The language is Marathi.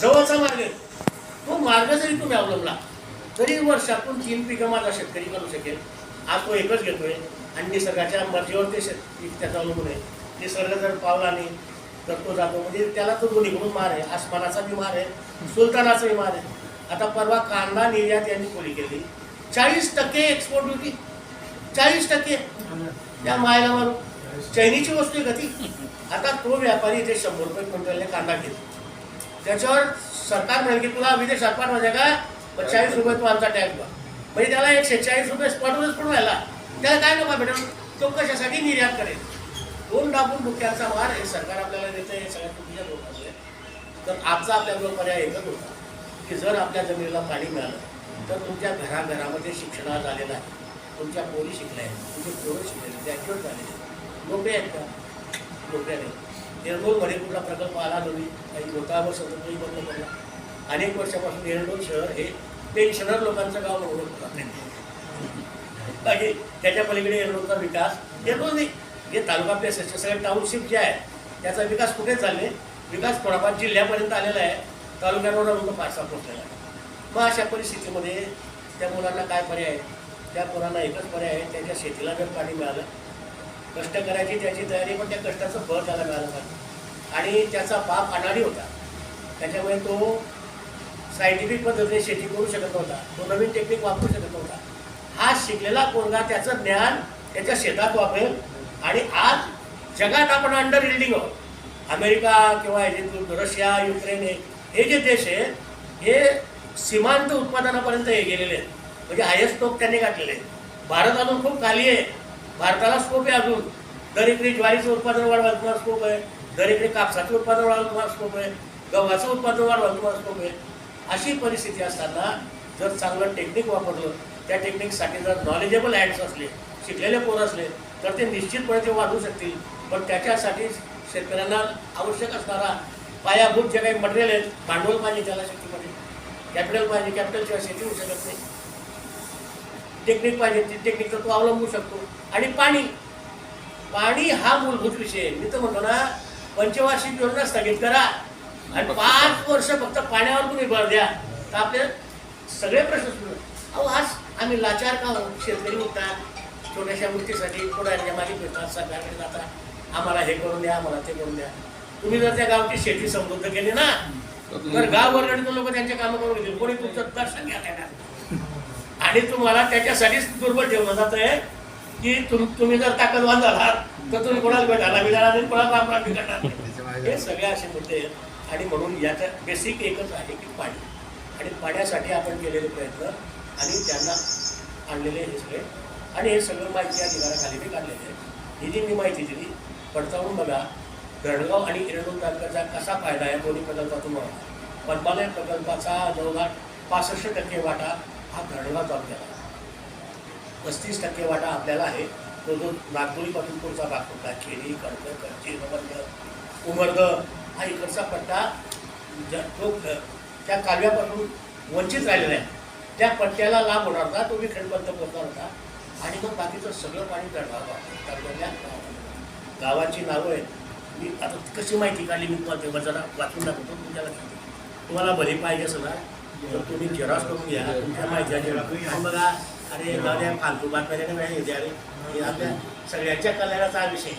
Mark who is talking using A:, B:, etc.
A: जवळचा मार्ग आहे. तो मार्ग जरी तुम्ही अवलंबला तरी वर्षातून तीन पिकं माझा शेतकरी करू शकेल. आज तो एकच घेतोय. आणि निसर्गाच्या मर्जीवर ते शेत त्याचा अवलंबून आहे. निसर्ग जर पावला नाही तर तो जातो म्हणजे त्याला तो दोन्हीकडून मार आहे. आसमानाचा बी मार आहे. सुलतानाचाही मार आहे. आता परवा कांदा निर्यात यांनी खोली केली. चाळीस टक्के एक्सपोर्ट होती. चाळीस टक्के. त्या मायला मारू. चैनीची वस्तू आहे का ती? आता तो व्यापारी इथे शंभर रुपये क्विंटलने कांदा घेतो. त्याच्यावर सरकार म्हणेल की तुला विदेशात पाठवायचं म्हणजे का पण चाळीस रुपये तू आमचा टॅक्स भर. म्हणजे त्याला एकशे चाळीस रुपये स्पॉटवरच पण व्हायला त्याला काय नका भेटेल? तो कशासाठी निर्यात करेल? दोन डाबून डोक्याचा मार हे सरकार आपल्याला देतं हे सगळ्या तुमच्या लोकांचे तर आजचा आपल्याबरोबर पर्याय एकच होता. की जर आपल्या जमिनीला पाणी मिळालं तर तुमच्या घराघरामध्ये शिक्षणात झालेलं आहे. तुमच्या पोरी शिकल्या आहेत. तुमचे पोरं शिकलेले ग्रॅज्युएट झालेले आहेत. नोकरी आहेत का? नोकऱ्या नाही एरडोलमध्ये कुठला प्रकल्प आला नवी काही लोकांवर सततही बंद पडला अनेक वर्षापासून एरडोल शहर हे पेन्शनर लोकांचं गाव म्हणून बाकी त्याच्या पलीकडे एरडोलचा विकास एरडोल नाही. जे तालुका प्लेसेसचे सगळे टाउनशिप जे आहे त्याचा विकास कुठे झाले विकास थोडाफार जिल्ह्यापर्यंत आलेला आहे. तालुक्यांवर लोक फारसा पोहोचलेला आहे मग अशा परिस्थितीमध्ये त्या मुलांना काय पर्याय आहे? त्या मुलांना एकच पर्याय आहे त्यांच्या शेतीला जर पाणी मिळालं कष्ट करायची त्याची तयारी पण त्या कष्टाचं फळ त्याला मिळालं पाहिजे. आणि त्याचा बाप अनाडी होता. त्याच्यामुळे तो सायंटिफिक पद्धतीने शेती करू शकत नव्हता. तो नवीन टेक्निक वापरू शकत नव्हता. हा शिकलेला पोरगा त्याचं ज्ञान त्याच्या शेतात वापरेल आणि आज जगात आपण अंडर बिल्डिंग आहोत. अमेरिका किंवा रशिया युक्रेन हे हे जे देश आहेत हे सीमांत उत्पादनापर्यंत हे गेलेले आहेत. म्हणजे हायस्ट स्टोक त्यांनी गाठलेले आहेत. भारत अजून खूप खाली आहे. भारताला स्कोप आहे अजून. दर ज्वारीचं उत्पादन वाढवायला स्कोप आहे. दर इकडे कापसाचं उत्पादन वाढवलं तुम्हाला स्कोप आहे गव्हाचं उत्पादन वाढवलं तुम्हाला स्कोप आहे अशी परिस्थिती असताना जर चांगलं टेक्निक वापरलं त्या टेक्निकसाठी जर नॉलेजेबल ॲड्स असले शिकलेले पोर असले तर ते निश्चितपणे ते वाढवू शकतील. पण त्याच्यासाठी शेतकऱ्यांना आवश्यक असणारा पायाभूत जे काही मटेरियल आहेत भांडवल पाहिजे त्याला शेतीमध्ये. कॅपिटल पाहिजे कॅपिटलशिवाय शेती होऊ शकत नाही. टेक्निक पाहिजे ती टेक्निकचा तो अवलंबू शकतो. आणि पाणी पाणी हा मूलभूत विषय मी तर म्हणतो ना पंचवार्षिक योजना स्थगित करा. आणि पाच वर्ष फक्त पाण्यावर तुम्ही भर द्या. तर आपले सगळे प्रश्न सुरू अहो आज आम्ही लाचार का? शेतकरी उठतात छोट्याशा गोष्टीसाठी पुढाऱ्या मागे फिरतात सरकारकडे जातात. आम्हाला हे करून द्या आम्हाला ते करून द्या. तुम्ही जर त्या गावची शेती समृद्ध केली ना तर गाव वर्गणीतून लोक त्यांचे कामं करून घेतील. कोणी तुमचं दर्शन घ्या आणि तुम्हाला त्याच्यासाठीच दुर्बल ठेवलं जात आहे की तुम तुम्ही जर ताकदवान झालात तर तुम्ही कोणाला भेटायला मिळणार नाही कोणाला आपला बिघडणार नाही. हे सगळे असे मुद्दे आहेत. आणि म्हणून याचा बेसिक एकच आहे की पाणी. आणि पाण्यासाठी आपण केलेले प्रयत्न आणि त्यांना आणलेले हे सगळे. आणि हे सगळं माहिती अधिकाराखाली बी काढलेले आहे. ही जी मी माहिती दिली पडताळून बघा. धरणगाव आणि इरडून तालुक्याचा कसा फायदा आहे दोन्ही प्रकल्पातून मिळाला पद्मालय प्रकल्पाचा जवळपास पासष्ट टक्के वाटा हा धरणगाव तालुक्याला पस्तीस टक्के वाटा आपल्याला आहे. तो जो नागपुरीपासून पुढचा भाग पडला खेडी कडक करची नवंद उमरग हा इकडचा पट्टा ज्या तो त्या कालव्यापासून वंचित राहिलेला आहे. त्या पट्ट्याला लाभ होणार होता तो मी खंडबद्ध पोहोचणार होता. आणि मग बाकीचं सगळं पाणी तळगाव गावात. गावाची नावं आहेत. मी आता कशी माहिती काढली मी तुम्हाला तेव्हा जरा वाचून दाखवतो तुमच्याला तुम्हाला भले पाहिजे सगळं ना तर तुम्ही झेरॉक्स करून घ्या तुमच्या माहिती आहे. बघा अरे जाऊद्या फालतू बातम्या नाही येते द्या हे आपल्या सगळ्यांच्या कल्याणाचा हा विषय.